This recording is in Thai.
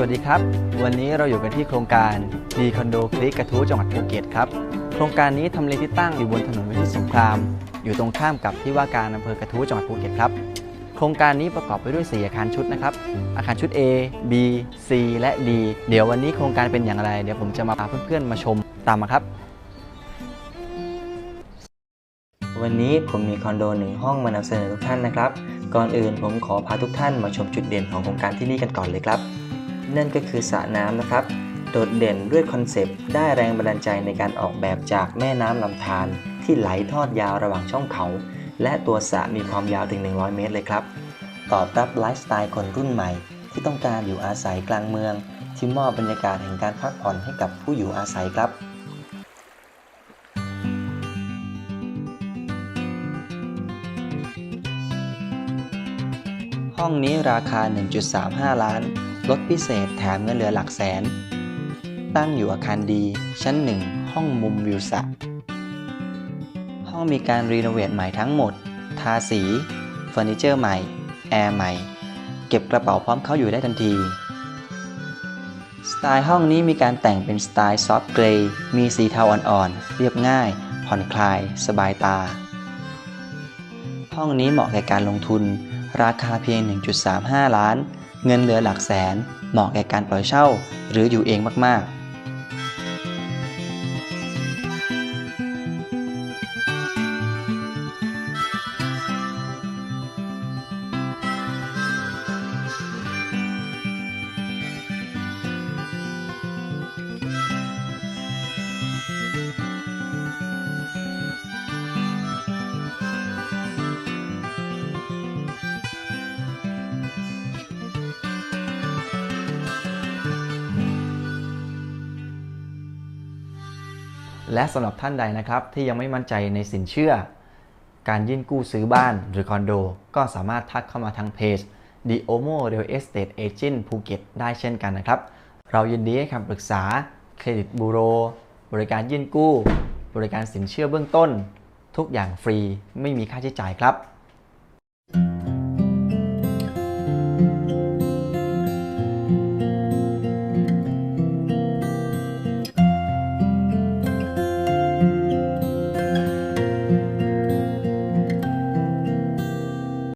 วัสดีครับ วันนี้เราอยู่กันที่โครงการดีคอนโดคลิกกระทู้จังหวัดภูเก็ตครับ โครงการนี้ทำเลที่ตั้งอยู่บนถนนวิทิตสงคราม อยู่ตรงข้ามกับที่ว่าการอำเภอกระทู้จังหวัดภูเก็ตครับ โครงการนี้ประกอบไปด้วย 4 อาคารชุดนะครับ อาคารชุด A B C และ D เดี๋ยววันนี้โครงการเป็นอย่างไร เดี๋ยวผมจะมาพาเพื่อนๆมาชมตามมาครับ วันนี้ผมมีคอนโดหนึ่งห้องมานำเสนอทุกท่านนะครับ ก่อนอื่นผมขอพาทุกท่านมาชมจุดเด่นของโครงการที่นี่กันก่อนเลยครับ นั่นก็คือสระน้ำนะครับ โดดเด่นด้วยคอนเซปต์ได้แรงบันดาลใจในการออกแบบจากแม่น้ำลำธารที่ไหลทอดยาวระหว่างช่องเขา และตัวสระมีความยาวถึง 100 เมตรเลยครับ ตอบรับไลฟ์สไตล์คนรุ่นใหม่ ที่ต้องการอยู่อาศัยกลางเมือง ที่มอบบรรยากาศแห่งการพักผ่อนให้กับผู้อยู่อาศัยครับห้องนี้ราคา 1.35 ล้าน ลดพิเศษแถมเงินเหลือหลักแสน ตั้งอยู่อาคารดี ชั้น1ห้องมุมวิวสระห้องมีการรีโนเวทใหม่ทั้งหมด ทาสีเฟอร์นิเจอร์ใหม่ แอร์ใหม่ เก็บกระเป๋าพร้อมเข้าอยู่ได้ทันที สไตล์ห้องนี้มีการแต่งเป็นสไตล์ซอฟต์เกรย์มีสีเทาอ่อนๆ เรียบง่าย ผ่อนคลาย สบายตา ห้องนี้เหมาะแก่การลงทุน ราคาเพียง 1.35 ล้าน เงินเหลือหลักแสนเหมาะแก่การปล่อยเช่า หรืออยู่เองมากๆ และสำหรับท่านใดนะครับที่ยังไม่มั่นใจในสินเชื่อ การยื่นกู้ซื้อบ้านหรือคอนโด ก็สามารถทักเข้ามาทางเพจ The Omo Real Estate Agent ภูเก็ตได้เช่นกันนะครับ เรายินดีให้คำปรึกษา เครดิตบูโร บริการยื่นกู้ บริการสินเชื่อเบื้องต้น ทุกอย่างฟรีไม่มีค่าใช้จ่ายครับ